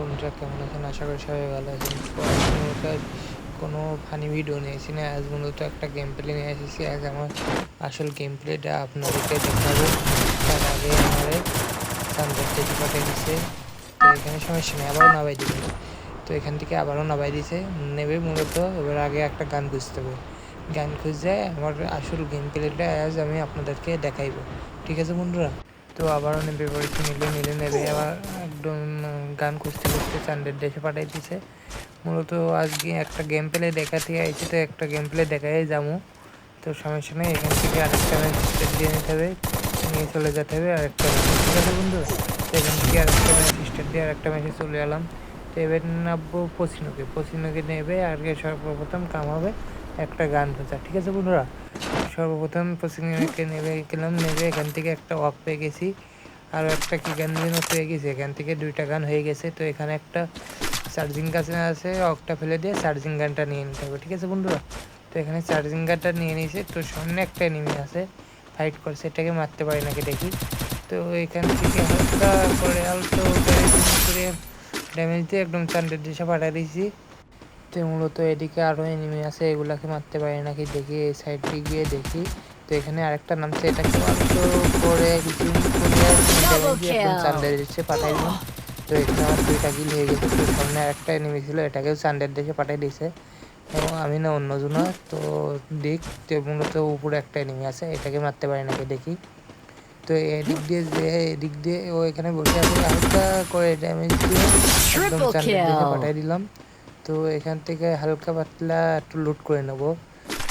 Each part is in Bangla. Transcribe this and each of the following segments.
বন্ধুরা, কেমন আছেন? আশা করি সবাই ভালো আছেন। কোনো ফানি ভিডিও নিয়েছি না। আজ মূলত একটা গেম প্লে নিয়ে এসেছি। আজ আমার আসল গেম প্লেটা আপনাদেরকে দেখাবো। তার আগে আমার সানসেট থেকে পাঠিয়ে দিচ্ছে তো এখানে সমস্যা নেই, আবারও নামাই দিবে। তো এখান থেকে আবারও নাবাই দিছে। নেবে মূলত, এবার আগে একটা গান খুঁজতে হবে। গান খুঁজে আমার আসল গেম প্লেটা আজ আমি আপনাদেরকে দেখাইবো। ঠিক আছে বন্ধুরা? তো আবারও নেবে পড়েছি নিলে নিলে নেবে আবার একদম গান খুঁজতে খুঁজতে চান্দের দেশে পাঠাই দিছে মূলত আজকে একটা গেম প্লে দেখাতে আইছি, তো একটা গেম প্লে দেখাই যাব। তো সমস্যা নেই এখান থেকে আরেকটা ম্যাচ দিয়ে নিতে হবে, নিয়ে চলে যেতে হবে, আরেকটা ম্যাচ ঠিক আছে বন্ধু? তো এখান থেকে আরেকটা ম্যাচ স্টেট দিয়ে আরেকটা ম্যাচে চলে এলাম। তো এবার নামবো পশ্চিমকে পশ্চিমকে নেবে আগে সর্বপ্রথম কাম হবে একটা গান খোঁজা ঠিক আছে বন্ধুরা? সর্বপ্রথম পশ্চিমকে নেমে গেলাম, নেবে এখান থেকে একটা ওয়াক পেয়ে গেছি। আর একটা কি গান যেন পেয়ে গেছি, এখান থেকে দুইটা গান হয়ে গেছে। তো এখানে একটা চার্জিং কাছে আছে অকটা ফেলে দিয়ে চার্জিং গানটা নিয়ে নিতে হবে, ঠিক আছে বন্ধুরা? তো এখানে চার্জিং গানটা নিয়ে নিয়েছে, তো সামনে একটা এনিমি আছে ফাইট করছে, এটাকে মারতে পারি নাকি দেখি? তো এখান থেকে হালকা করে আলতো করে ড্যামেজ দিয়ে একদম চান্ডের দিশা পাঠিয়ে দিয়েছি। তো মূলত এদিকে আরও এনিমি আছে এগুলাকে মারতে পারি নাকি দেখি এই সাইডটি গিয়ে দেখি। তো এখানে আরেকটা নামছে এটাকে করে একদম চান্ডের দিশে পাঠাই দিলাম তো এখানে আমার দুইটা কিল হয়ে গেছে। তো সামনে আরেকটা এনিমি ছিল এটাকেও চান্ডের দেশে পাঠিয়ে দিয়েছে। এবং আমি না অন্যজনা তো দিক তো মূলত উপরে একটা এনিমি আছে এটাকে মারতে পারি নাকি দেখি। তো এদিক দিয়ে যে এদিক দিয়ে ও এখানে বসে আছে। আরেকটা করে ড্যামেজ দিয়ে একদম চান্ডের দেশে পাঠিয়ে দিলাম। তো এখান থেকে হালকা পাতলা একটু লুট করে নেব।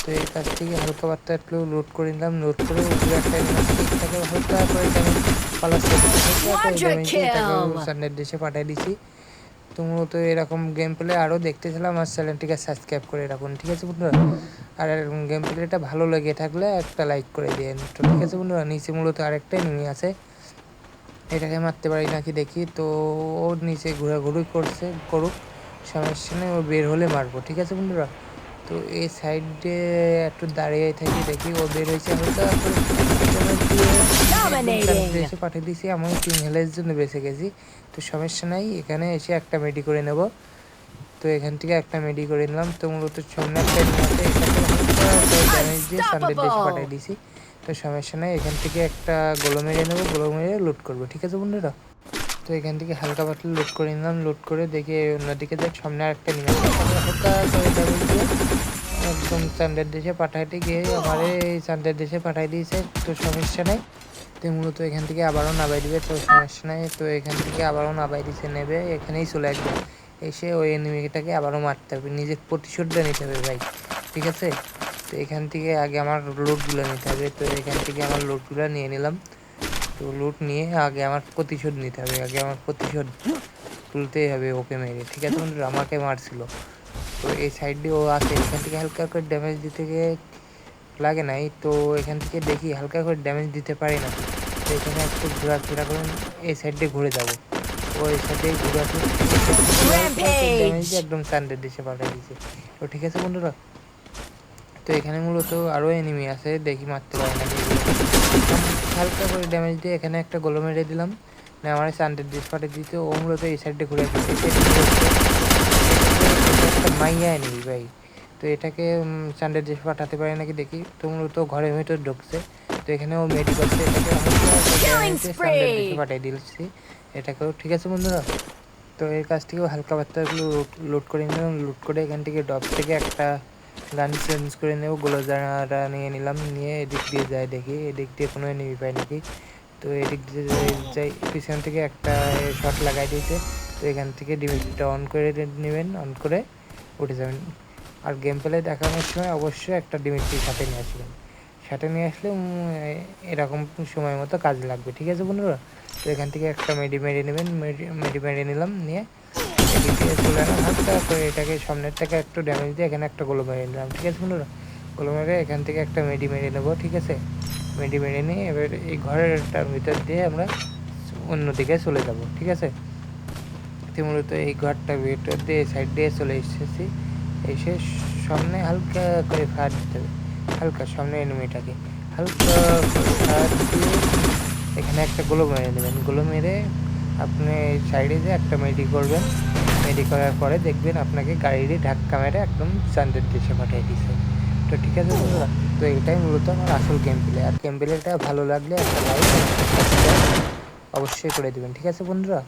তো এই কাছ থেকে হালকা পাতলা একটু লুট করে নিলাম লুট করে একটা হালকা করে দেশে পাঠিয়ে দিছি তো মূলত এরকম গেম প্লে আরও দেখতেছিলাম আর চ্যানেলটিকে সাবস্ক্রাইব করে রাখুন ঠিক আছে বন্ধুরা? আর এরকম গেম প্লেটা ভালো লেগে থাকলে একটা লাইক করে দিন তো ঠিক আছে বন্ধুরা নিচে মূলত আরেকটা এনিমি আছে। এটাকে মারতে পারি নাকি দেখি। তো ও নিচে ঘোরাঘুরি করছে করুক। সমস্যা নেই ও বের হলে মারবো ঠিক আছে বন্ধুরা? তো এই সাইডে একটু দাঁড়িয়ে থাকি দেখি ও বের হয়েছে. চারটে এসে পাঠিয়ে দিয়েছি আমি তিন হেলের জন্য বেঁচে গেছি। তো সমস্যা নাই এখানে এসে একটা মেডি করে নেব। তো এখান থেকে একটা মেডি করে নিলাম। তো মূলত সামনে একটা ড্যামেজ দিয়ে দেশে পাঠিয়ে দিয়েছি। তো সমস্যা নাই এখান থেকে একটা গোলো মেরে নেব গোলো মেরে লুট করব ঠিক আছে বন্ধুরা? তো এখান থেকে হালকা পাতলা লোড করে নিলাম লোড করে দেখি অন্যদিকে যাই সামনে আরেকটা নিয়ে একদম চান্দের দেশে পাঠাইতে গিয়ে আমার এই চান্দের দেশে পাঠাই দিয়েছে, তো সমস্যা নেই। তো মূলত এখান থেকে আবারও নামাই দিবে, তো সমস্যা নেই, তো এখান থেকে আবারও নামাই দিছে, নেবে, এখানেই চলে আসবে। এসে ওই এনিমিটাকে আবারও মারতে হবে, নিজের প্রতিশোধটা নিতে হবে ভাই, ঠিক আছে? তো এখান থেকে আগে আমার লোডগুলো নিতে হবে, তো এখান থেকে আমার লোডগুলো নিয়ে নিলাম। তো লুট নিয়ে আগে আমার প্রতিশোধ নিতে হবে, আগে আমার প্রতিশোধ তুলতেই হবে ওকে মেরে। ঠিক আছে বন্ধুরা, আমাকে মারছিল। তো এই সাইড দিয়ে ও আছে, এখান থেকে হালকা করে ড্যামেজ দিতে গিয়ে লাগে নাই, তো এখান থেকে দেখি হালকা করে ড্যামেজ দিতে পারি না। তো এখানে একটু ঘোরাফেরা করুন, এই সাইড দিয়ে ঘুরে যাব। ও এই সাইড দিয়ে ড্যামেজ একদম চান্দের দেশে পাঠিয়ে দিয়েছে। তো ঠিক আছে বন্ধুরা, তো এখানে মূলত আরও এনিমি আছে, দেখি মারতে পারি না হালকা করে ড্যামেজ দিয়ে এখানে একটা গোলো মেরে দিলাম। না আমার দেশ পাঠিয়ে দিতে ও মূলত এই সাইডে ঘুরে। একটা মাইয়া এনিমি ভাই। তো এটাকে চান্দের দেশ পাঠাতে পারে নাকি দেখি। তো মূলত ঘরের ভেতর ঢুকছে। তো এখানে ও মেডি করছে এটাকে পাঠিয়ে দিচ্ছি। এটাকেও ঠিক আছে বন্ধুরা? তো এর কাছ থেকেও হালকা পাতলা লুট করে নিলাম। লুট করে এখান থেকে ডপ থেকে একটা গান চেঞ্জ করে নেব গোলজানাটা নিয়ে নিলাম, নিয়ে এদিক দিয়ে যাই দেখি, এদিক দিয়ে কোনো নিবি পাই নাকি। তো এদিক দিয়ে যাই- পিছন থেকে একটা শট লাগাই দিয়েছে তো এখান থেকে ডিমিটটা অন করে নেবেন অন করে উঠে যাবেন। আর গেম প্লে দেখানোর সময় অবশ্যই একটা ডিমিটটি সাথে নিয়ে আসবেন। সাথে নিয়ে আসলে এরকম সময় মতো কাজে লাগবে, ঠিক আছে বন্ধুরা? তো এখান থেকে একটা মেডি মেরে নেবেন মেডি মেডি মেরে নিলাম, নিয়ে এদিক চলে এলাম হালকা করে এটাকে সামনের থেকে একটু ড্যামেজ দিয়ে এখানে একটা গোলো মেরে নিলাম, ঠিক আছে বন্ধুরা? গোলো মেরে এখান থেকে একটা মেডি মেরে নেব, ঠিক আছে? মেডি মেরে নিয়ে এবার এই ঘরেরটার ভিতর দিয়ে আমরা অন্যদিকে চলে যাব, ঠিক আছে? তো মূলত এই ঘরটার ভিতর দিয়ে সাইড দিয়ে চলে এসেছি। এসে সামনে হালকা করে ফায়ার দিতে হবে, হালকা সামনে এনিমিটাকে হালকা ফায়ার দিয়ে এখানে একটা গোলো মেরে নেবেন, গোলো মেরে আপনি সাইডে যে একটা মেডি করবেন মেডি করার পরে দেখবেন আপনাকে গাড়িরই ধাক্কা মেরে একদম চান্দের দেশে পাঠিয়ে দিছে। তো ঠিক আছে বন্ধুরা, তো এটাই মূলত আমার আসল গেম প্লে আর গেম প্লেটা ভালো লাগলে একটা লাইক অবশ্যই করে দেবেন, ঠিক আছে বন্ধুরা?